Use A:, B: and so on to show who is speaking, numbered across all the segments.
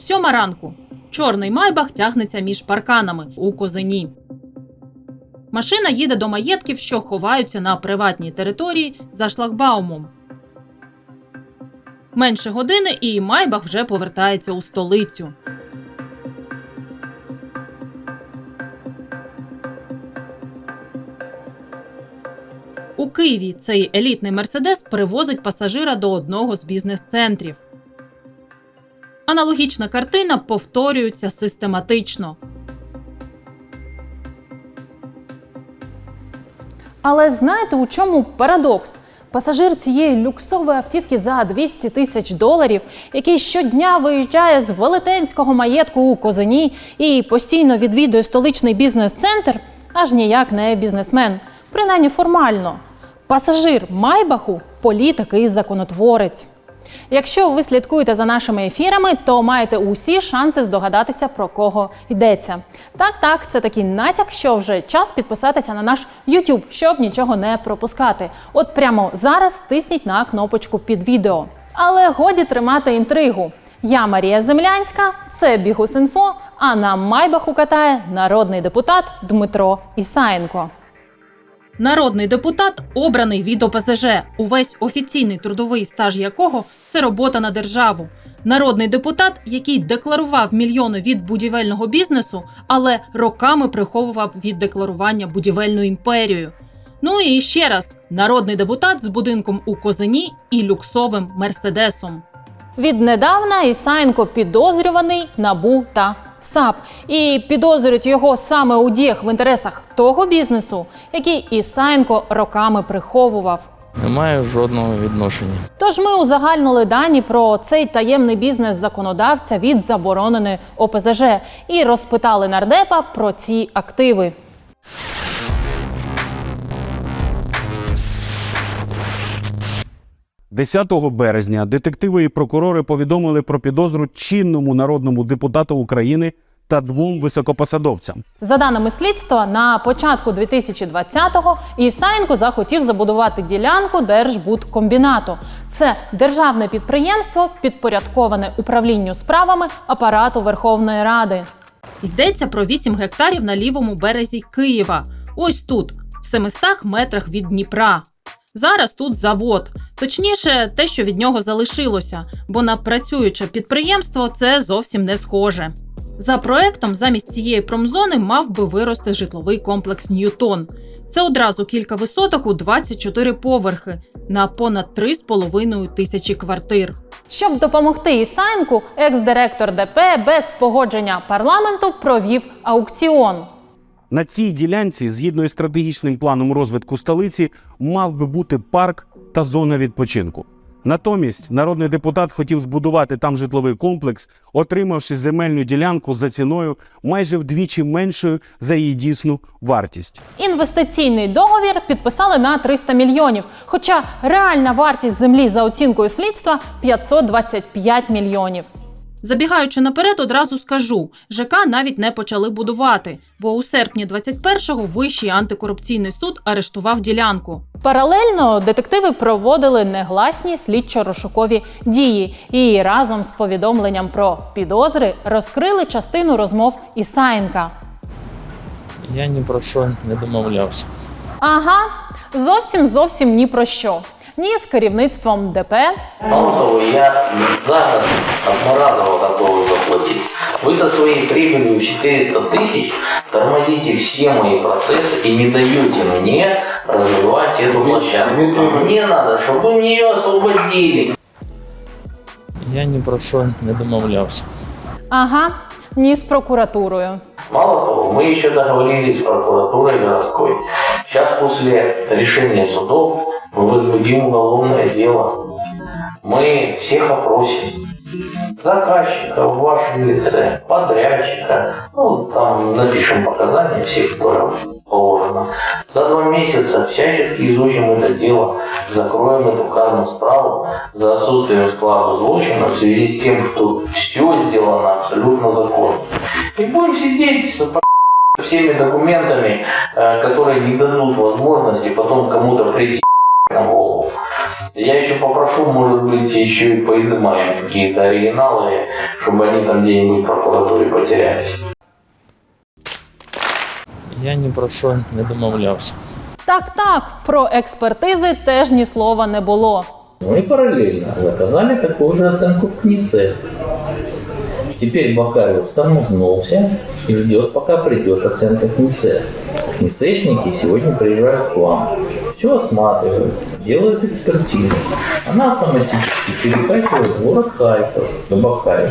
A: Сьома ранку. Чорний майбах тягнеться між парканами у козині. Машина їде до маєтків, що ховаються на приватній території за шлагбаумом. Менше години, і майбах вже повертається у столицю. У Києві цей елітний мерседес привозить пасажира до одного з бізнес-центрів. Аналогічна картина повторюється систематично.
B: Але знаєте, у чому парадокс? Пасажир цієї люксової автівки за 200 тисяч доларів, який щодня виїжджає з велетенського маєтку у Козині і постійно відвідує столичний бізнес-центр, аж ніяк не бізнесмен, принаймні формально. Пасажир Майбаху політик і законотворець. Якщо ви слідкуєте за нашими ефірами, то маєте усі шанси здогадатися про кого йдеться. Так, так, це такий натяк, що вже час підписатися на наш YouTube, щоб нічого не пропускати. От прямо зараз тисніть на кнопочку під відео. Але годі тримати інтригу. Я Марія Землянська, це Бігус.Інфо, а на Майбаху катає народний депутат Дмитро Ісаєнко.
A: Народний депутат обраний від ОПЗЖ, увесь офіційний трудовий стаж якого це робота на державу. Народний депутат, який декларував мільйони від будівельного бізнесу, але роками приховував від декларування будівельну імперію. Ну і ще раз, народний депутат з будинком у Козині і люксовим мерседесом.
B: Віднедавна Ісаєнко підозрюваний набу та САП і підозрюють його саме у діях в інтересах того бізнесу, який Ісаєнко роками приховував.
C: Немає жодного відношення.
B: Тож ми узагальнили дані про цей таємний бізнес законодавця від забороненої ОПЗЖ і розпитали нардепа про ці активи.
D: – 10 березня детективи і прокурори повідомили про підозру чинному народному депутату України та двом високопосадовцям.
B: За даними слідства, на початку 2020-го Ісаєнко захотів забудувати ділянку Держбудкомбінату. Це державне підприємство, підпорядковане управлінню справами апарату Верховної Ради.
A: Йдеться про 8 гектарів на лівому березі Києва. Ось тут, в 700 метрах від Дніпра. Зараз тут завод, точніше, те, що від нього залишилося, бо на працююче підприємство це зовсім не схоже. За проектом, замість цієї промзони мав би вирости житловий комплекс Ньютон. Це одразу кілька висоток у 24 поверхи на понад 3,5 тисячі квартир.
B: Щоб допомогти Ісаєнку, екс-директор ДП без погодження парламенту провів аукціон.
D: На цій ділянці, згідно із стратегічним планом розвитку столиці, мав би бути парк та зона відпочинку. Натомість народний депутат хотів збудувати там житловий комплекс, отримавши земельну ділянку за ціною майже вдвічі меншою за її дійсну вартість.
B: Інвестиційний договір підписали на 300 мільйонів. Хоча реальна вартість землі за оцінкою слідства 525 мільйонів.
A: Забігаючи наперед, одразу скажу: ЖК навіть не почали будувати, бо у серпні 21-го Вищий антикорупційний суд арештував ділянку.
B: Паралельно детективи проводили негласні слідчо-розшукові дії і разом з повідомленням про підозри розкрили частину розмов Ісаєнка.
C: Я ні про що не домовлявся.
B: Ага, зовсім зовсім ні про що Ні з керівництвом ДП,
E: Мало того, я за год от Маратова готовы заплатить. Вы со своей прибылью в 400 тысяч тормозите все мои процессы и не даете мне развивать эту площадку. А мне надо, чтобы вы мне ее освободили.
C: Я ні про що не домовлявся.
B: ага, ні з прокуратурою.
E: Мало того, мы еще договорились с прокуратурой городской. Сейчас после решения судов возбудим уголовное дело. Мы всех опросим. Заказчика в вашем лице, подрядчика, ну, там напишем показания всех, кто положено. За два месяца всячески изучим это дело, закроем эту карную справу за отсутствием склада злочина в связи с тем, что все сделано абсолютно законно. И будем сидеть с всеми документами, э, которые не дадут возможности потом кому-то прийти голову. Я еще попрошу, может быть, еще и поизымаем какие-то оригиналы, чтобы они там где-нибудь в прокуратуре потерялись.
C: Я ні про що не домовлявся.
B: Так, так, про експертизи теж ні слова не було.
E: Ну и параллельно заказали такую же оценку в КНИСе. Теперь Бакариус тормознулся и ждет, пока придет оценка КНИСе. КНИСЕшники сегодня приезжают к вам, все осматривают, делают экспертизу. Она автоматически перекачивает город Харьков до.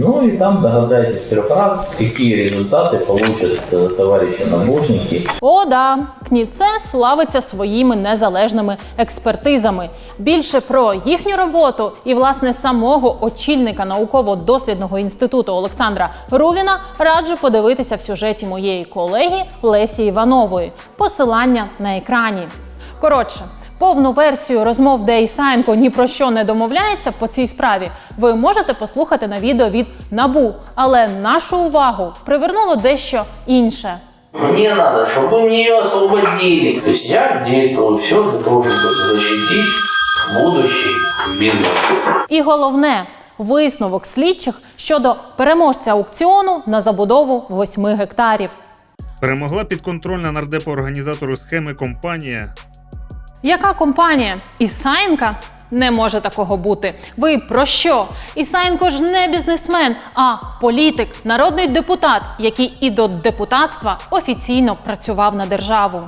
E: Ну и там догадайтесь трех раз, какие результаты получат э, товарищи набожники
B: О, да, КНІЦЕ славиться своїми незалежними експертизами. Більше про їхню роботу і власне самого очільника науково-дослідного інституту Олександра Рувіна раджу подивитися в сюжеті моєї колеги Лесі Іванової. Посилання на екрані. Коротше. Повну версію розмов, де Ісаєнко ні про що не домовляється по цій справі, ви можете послухати на відео від Набу. Але нашу увагу привернуло дещо інше.
E: Мне надо, чтобы вы мне ее освободили. То есть я действую все для того, чтобы защитить будущий бизнес.
B: І головне висновок слідчих щодо переможця аукціону на забудову 8 гектарів.
F: Перемогла підконтрольна нардепу організатору схеми компанія.
B: яка компанія? Ісаєнка? Не може такого бути. Ви про що? Ісаєнко ж не бізнесмен, а політик, народний депутат, який і до депутатства офіційно працював на державу.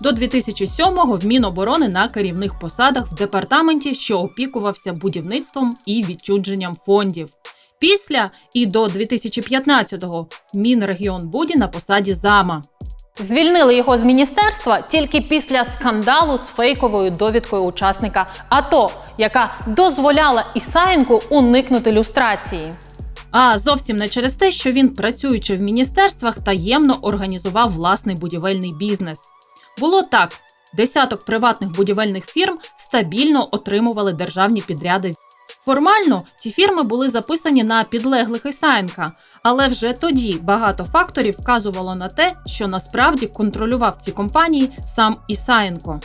A: До 2007-го в Міноборони на керівних посадах в департаменті, що опікувався будівництвом і відчудженням фондів. Після і до 2015-го в Мінрегіонбуді на посаді зама.
B: Звільнили його з міністерства тільки після скандалу з фейковою довідкою учасника АТО, яка дозволяла Ісаєнку уникнути люстрації.
A: А зовсім не через те, що він, працюючи в міністерствах, таємно організував власний будівельний бізнес. Було так: десяток приватних будівельних фірм стабільно отримували державні підряди. Формально ці фірми були записані на підлеглих Ісаєнка, але вже тоді багато факторів вказувало на те, що насправді контролював ці компанії сам Ісаєнко.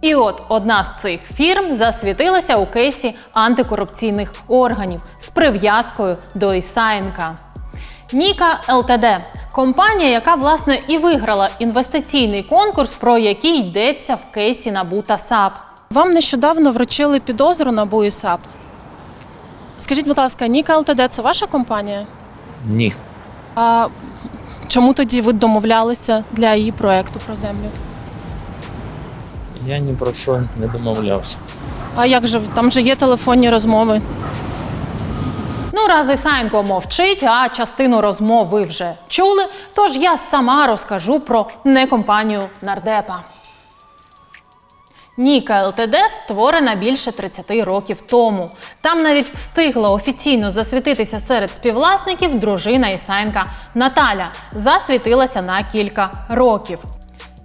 B: І от одна з цих фірм засвітилася у кейсі антикорупційних органів з прив'язкою до Ісаєнка. Ніка ЛТД компанія, яка власне і виграла інвестиційний конкурс, про який йдеться в кейсі НАБУ та САП.
G: Вам нещодавно вручили підозру на БУ і САП. Скажіть, будь ласка, Ніка ЛТД це ваша компанія?
C: Ні.
G: А чому тоді ви домовлялися для її проекту про землю?
C: Я ні про що не домовлявся.
G: А як же там же є телефонні розмови?
B: Ну, раз Ісаєнко мовчить, а частину розмов ви вже чули. Тож я сама розкажу про некомпанію нардепа. Ніка ЛТД створена більше 30 років тому. Там навіть встигла офіційно засвітитися серед співвласників дружина Ісаєнка Наталя. Засвітилася на кілька років.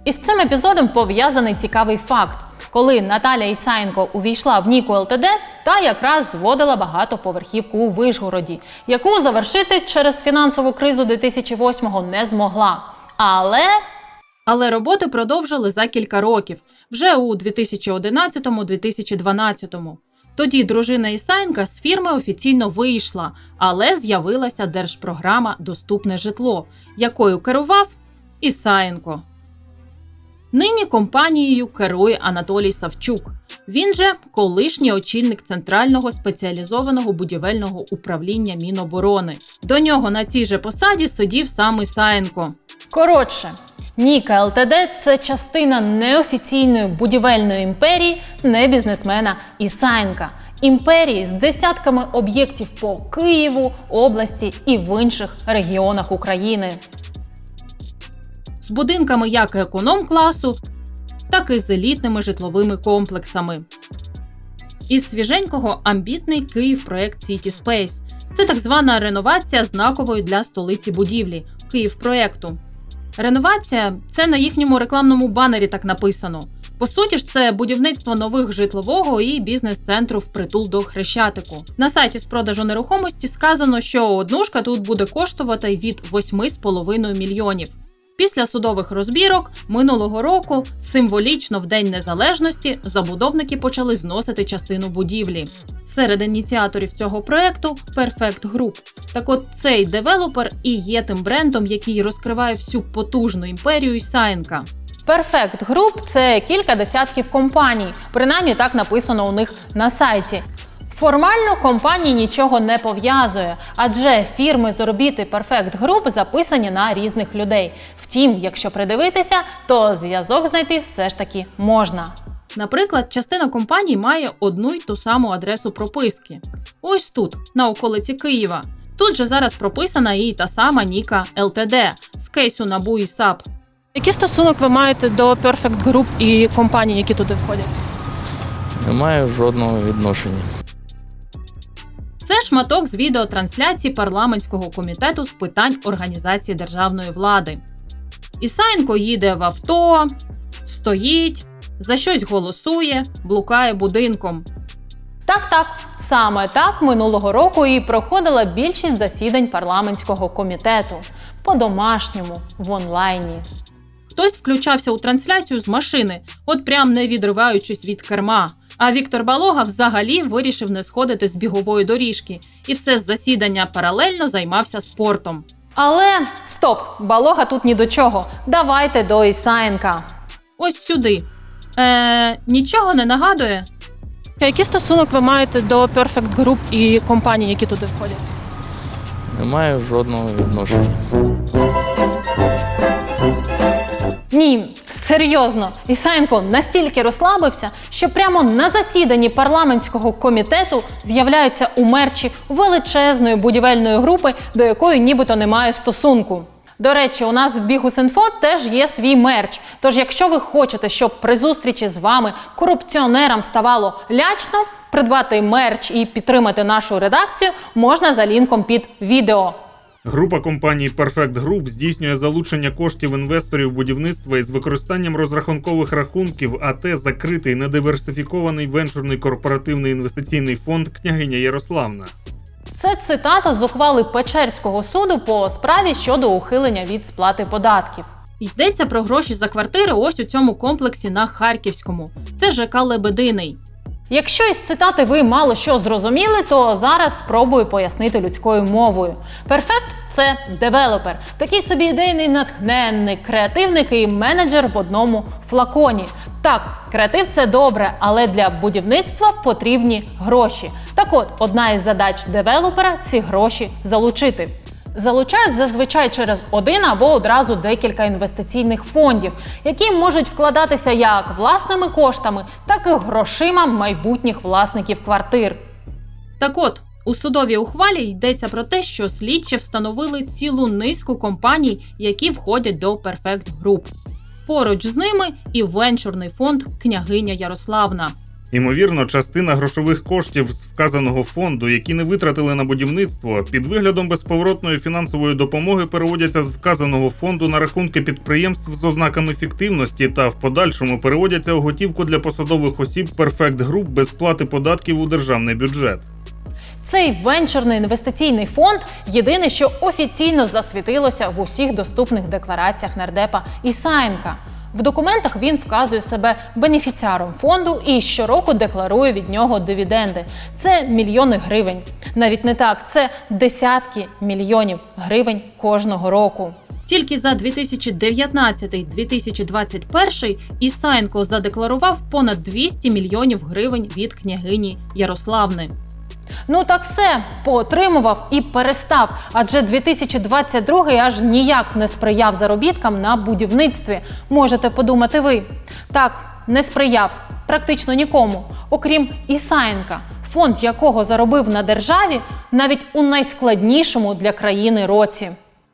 B: Із цим епізодом пов'язаний цікавий факт. Коли Наталя Ісаєнко увійшла в Ніку ЛТД, та якраз зводила багатоповерхівку у Вишгороді, яку завершити через фінансову кризу 2008-го не змогла. Але
A: Але роботи продовжили за кілька років, вже у 2011-2012. Тоді дружина Ісаєнка з фірми офіційно вийшла, але з'явилася держпрограма Доступне житло, якою керував Ісаєнко. Нині компанією керує Анатолій Савчук. Він же колишній очільник центрального спеціалізованого будівельного управління Міноборони. До нього на цій же посаді сидів сам Ісаєнко.
B: коротше, Ніка ЛТД це частина неофіційної будівельної імперії не бізнесмена Ісаєнка. Імперії з десятками об'єктів по Києву, області і в інших регіонах України.
A: з будинками як економ-класу, так і з елітними житловими комплексами. Із свіженького амбітний Київ проект City Space. Це так звана реновація знакової для столиці будівлі Київ проекту. Реновація це на їхньому рекламному банері так написано. По суті ж, це будівництво нових житлового і бізнес-центру впритул до Хрещатику. На сайті з продажу нерухомості сказано, що однушка тут буде коштувати від 8,5 мільйонів. Після судових розбірок минулого року, символічно в День Незалежності, забудовники почали зносити частину будівлі. Серед ініціаторів цього проекту Perfect Group. Так от цей девелопер і є тим брендом, який розкриває всю потужну імперію Ісаєнка.
B: Perfect Group – це кілька десятків компаній, принаймні так написано у них на сайті. Формально компанії нічого не пов'язує, адже фірми з орбіти Perfect Group записані на різних людей. Втім, якщо придивитися, то зв'язок знайти все ж таки можна.
A: Наприклад, частина компаній має одну й ту саму адресу прописки. Ось тут, на околиці Києва. Тут же зараз прописана і та сама Ніка ЛТД з кейсу НАБУ і САП.
G: Який стосунок ви маєте до Perfect Group і компаній, які туди входять?
C: Немає жодного відношення.
A: Це шматок з відеотрансляції парламентського комітету з питань організації державної влади. Ісаєнко їде в авто, стоїть, за щось голосує, блукає будинком.
B: Так, так, саме так минулого року і проходила більшість засідань парламентського комітету по-домашньому в онлайні.
A: Хтось включався у трансляцію з машини, от прям не відриваючись від керма. А Віктор Балога взагалі вирішив не сходити з бігової доріжки і все з засідання паралельно займався спортом.
B: Але стоп, балога тут ні до чого. Давайте до Ісаєнка.
A: Ось сюди. Е, нічого не нагадує.
G: А Який стосунок ви маєте до Perfect Group і компаній, які туди входять?
C: Немає жодного відношення.
B: Ні, серйозно, Ісаєнко настільки розслабився, що прямо на засіданні парламентського комітету з'являється у мерчі величезної будівельної групи, до якої нібито немає стосунку. До речі, у нас в Бігус.Інфо теж є свій мерч. Тож, якщо ви хочете, щоб при зустрічі з вами корупціонерам ставало лячно, придбати мерч і підтримати нашу редакцію можна за лінком під відео.
F: Група компаній Perfect Group здійснює залучення коштів інвесторів будівництва із використанням розрахункових рахунків, АТ закритий недиверсифікований венчурний корпоративний інвестиційний фонд княгиня Ярославна.
B: Це цитата з ухвали Печерського суду по справі щодо ухилення від сплати податків.
A: Йдеться про гроші за квартири ось у цьому комплексі на Харківському. Це ЖК Лебединий.
B: Якщо із цитати ви мало що зрозуміли, то зараз спробую пояснити людською мовою. Перфект це девелопер, такий собі ідейний натхненник, креативник і менеджер в одному флаконі. Так, креатив це добре, але для будівництва потрібні гроші. Так от, одна із задач девелопера ці гроші залучити. Залучають зазвичай через один або одразу декілька інвестиційних фондів, які можуть вкладатися як власними коштами, так і грошима майбутніх власників квартир.
A: Так от, у судовій ухвалі йдеться про те, що слідчі встановили цілу низку компаній, які входять до Perfect Group. Поруч з ними і венчурний фонд Княгиня Ярославна.
F: Ймовірно, частина грошових коштів з вказаного фонду, які не витратили на будівництво, під виглядом безповоротної фінансової допомоги переводяться з вказаного фонду на рахунки підприємств з ознаками фіктивності та в подальшому переводяться у готівку для посадових осіб Perfect Group без сплати податків у державний бюджет.
B: Цей венчурний інвестиційний фонд єдине, що офіційно засвітилося в усіх доступних деклараціях нардепа Ісаєнка. В документах він вказує себе бенефіціаром фонду і щороку декларує від нього дивіденди. Це мільйони гривень. Навіть не так, це десятки мільйонів гривень кожного року.
A: Тільки за 2019-2021 Ісаєнко задекларував понад 200 мільйонів гривень від княгині Ярославни.
B: Ну так все поотримував і перестав. Адже 2022 аж ніяк не сприяв заробіткам на будівництві. Можете подумати ви. Так, не сприяв практично нікому, окрім Ісаєнка, фонд якого заробив на державі навіть у найскладнішому для країни році.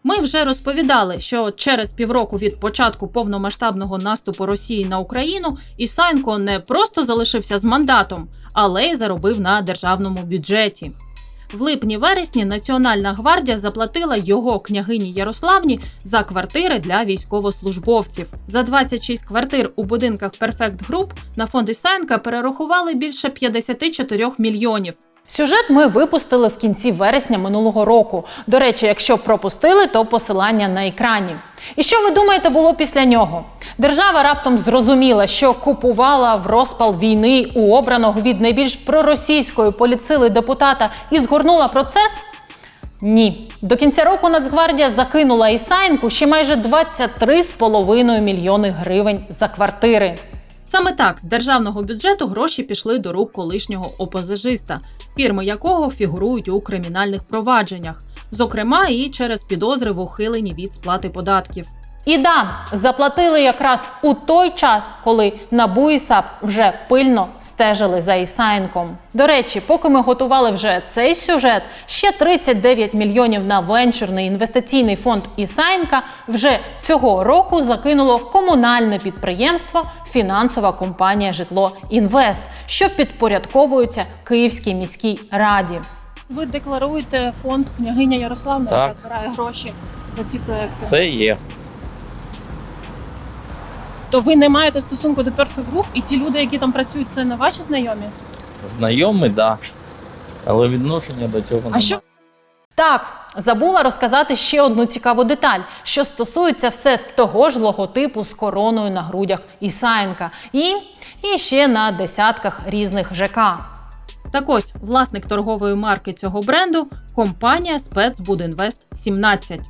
A: Ми вже розповідали, що через півроку від початку повномасштабного наступу Росії на Україну Ісаєнко не просто залишився з мандатом, але й заробив на державному бюджеті. В липні-вересні Національна гвардія заплатила його княгині Ярославні за квартири для військовослужбовців. За 26 квартир у будинках Perfect Group на фонд Ісаєнка перерахували більше 54 мільйонів.
B: Сюжет ми випустили в кінці вересня минулого року. До речі, якщо пропустили, то посилання на екрані. І що ви думаєте було після нього? Держава раптом зрозуміла, що купувала в розпал війни у обраного від найбільш проросійської політсили депутата і згорнула процес? Ні. До кінця року Нацгвардія закинула Ісаєнку ще майже 23,5 мільйони гривень за квартири.
A: Саме так з державного бюджету гроші пішли до рук колишнього опозажиста, фірми якого фігурують у кримінальних провадженнях, зокрема і через підозри в ухиленні від сплати податків.
B: І да, заплатили якраз у той час, коли НАБУ і САП вже пильно стежили за Ісаєнком. До речі, поки ми готували вже цей сюжет, ще 39 мільйонів на венчурний інвестиційний фонд Ісаєнка вже цього року закинуло комунальне підприємство фінансова компанія Житло Інвест, що підпорядковується Київській міській раді.
G: Ви декларуєте фонд княгиня Ярославна,
C: Так.
G: яка збирає гроші за ці проекти.
C: Це є.
G: То ви не маєте стосунку до Perfect Group, і ті люди, які там працюють, це не ваші знайомі?
C: Знайомий, да. Але відношення до цього немає.
G: що-
B: Так, забула розказати ще одну цікаву деталь, що стосується все того ж логотипу з короною на грудях Ісаєнка і, і ще на десятках різних ЖК.
A: Так ось власник торгової марки цього бренду компанія Спецбудінвест 17.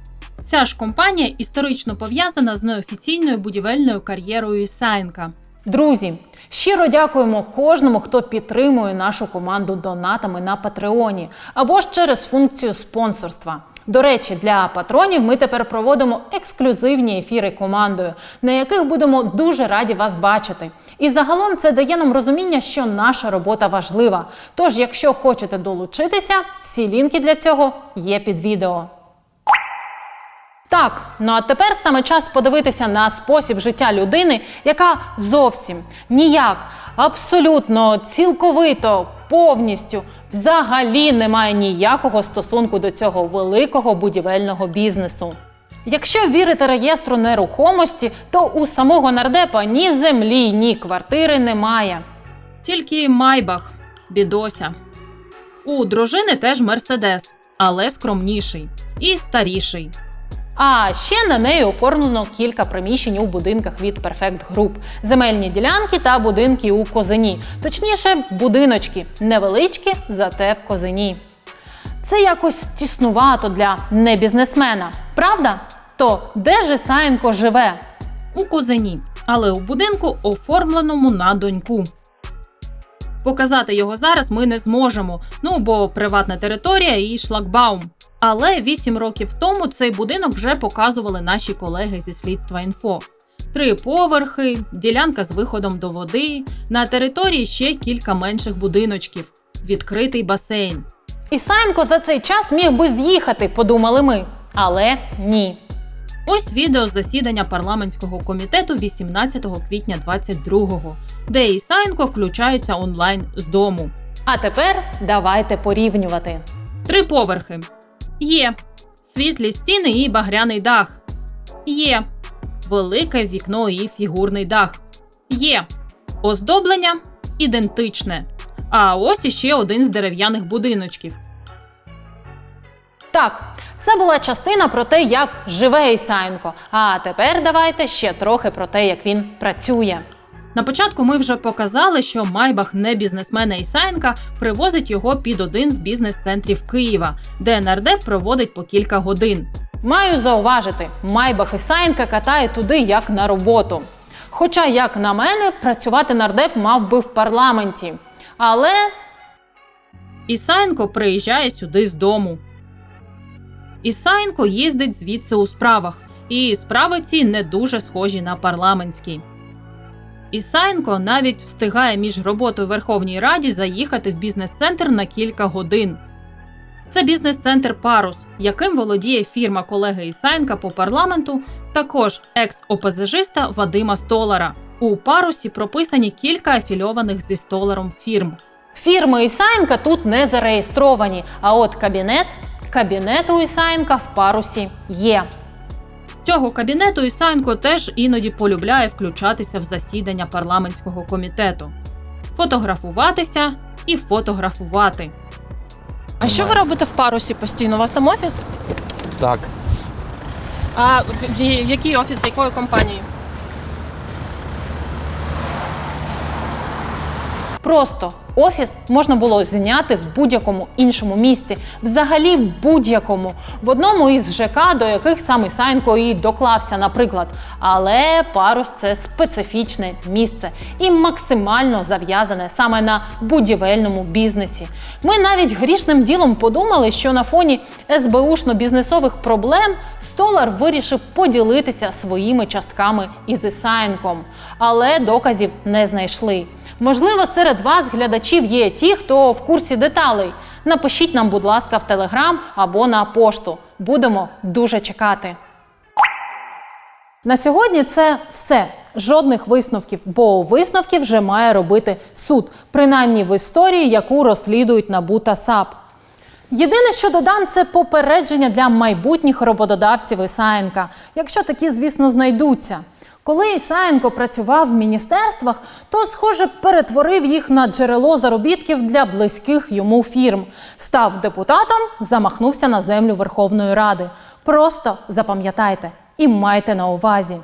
A: Ця ж компанія історично пов'язана з неофіційною будівельною кар'єрою Ісаєнка.
B: Друзі, щиро дякуємо кожному, хто підтримує нашу команду донатами на Патреоні або ж через функцію спонсорства. До речі, для патронів ми тепер проводимо ексклюзивні ефіри командою, на яких будемо дуже раді вас бачити. І загалом це дає нам розуміння, що наша робота важлива. Тож, якщо хочете долучитися, всі лінки для цього є під відео. Так, ну а тепер саме час подивитися на спосіб життя людини, яка зовсім ніяк, абсолютно, цілковито, повністю взагалі не має ніякого стосунку до цього великого будівельного бізнесу. Якщо вірити реєстру нерухомості, то у самого нардепа ні землі, ні квартири немає.
A: Тільки Майбах, бідося. У дружини теж Мерседес, але скромніший і старіший.
B: А ще на неї оформлено кілька приміщень у будинках від Perfect Group, земельні ділянки та будинки у Козині. Точніше, будиночки невеличкі, зате в Козині. Це якось тіснувато для небізнесмена, правда? То де ж Ісаєнко живе?
A: у Козині, але у будинку, оформленому на доньку. Показати його зараз ми не зможемо, ну бо приватна територія і шлагбаум. Але 8 років тому цей будинок вже показували наші колеги зі слідства інфо. Три поверхи, ділянка з виходом до води, на території ще кілька менших будиночків, відкритий басейн.
B: Ісаєнко за цей час міг би з'їхати, подумали ми. Але ні.
A: Ось відео з засідання парламентського комітету 18 квітня 22-го, де Ісаєнко включається онлайн з дому.
B: А тепер давайте порівнювати.
A: Три поверхи. Є. Світлі стіни і багряний дах. Є. Велике вікно і фігурний дах. Є. Оздоблення ідентичне. А ось іще один з дерев'яних будиночків.
B: Так, це була частина про те, як живе Ісаєнко. А тепер давайте ще трохи про те, як він працює.
A: На початку ми вже показали, що Майбах не бізнесмена Ісаєнка привозить його під один з бізнес-центрів Києва, де нардеп проводить по кілька годин.
B: Маю зауважити, Майбах Ісаєнка катає туди як на роботу. Хоча, як на мене, працювати нардеп мав би в парламенті. Але
A: Ісаєнко приїжджає сюди з дому. Ісаєнко їздить звідси у справах, і справи ці не дуже схожі на парламентські. Ісаєнко навіть встигає між роботою Верховній Раді заїхати в бізнес-центр на кілька годин. Це бізнес-центр Парус, яким володіє фірма колеги Ісаєнка по парламенту, також екс-опозижиста Вадима Столара. У парусі прописані кілька афільованих зі столаром фірм.
B: фірми Ісаєнка тут не зареєстровані. А от кабінет, кабінет у Ісаєнка в парусі є.
A: Цього кабінету Ісаєнко теж іноді полюбляє включатися в засідання парламентського комітету, фотографуватися і фотографувати.
G: А що ви робите в парусі постійно? У вас там офіс?
C: Так.
G: А в- в- який офіс, якої компанії?
B: Просто офіс можна було зняти в будь-якому іншому місці, взагалі будь-якому, в одному із ЖК, до яких саме Сайнко і доклався, наприклад. Але парус це специфічне місце і максимально зав'язане саме на будівельному бізнесі. Ми навіть грішним ділом подумали, що на фоні СБУшно-бізнесових проблем Столар вирішив поділитися своїми частками із Ісаєнком, але доказів не знайшли. Можливо, серед вас, глядачів, є ті, хто в курсі деталей. Напишіть нам, будь ласка, в Телеграм або на пошту. Будемо дуже чекати. На сьогодні це все. Жодних висновків, бо висновки вже має робити суд, принаймні в історії, яку розслідують НАБУ та САП. Єдине, що додам, це попередження для майбутніх роботодавців Ісаєнка, якщо такі, звісно, знайдуться. Коли Ісаєнко працював в міністерствах, то, схоже, перетворив їх на джерело заробітків для близьких йому фірм. Став депутатом, замахнувся на землю Верховної Ради. Просто запам'ятайте і майте на увазі.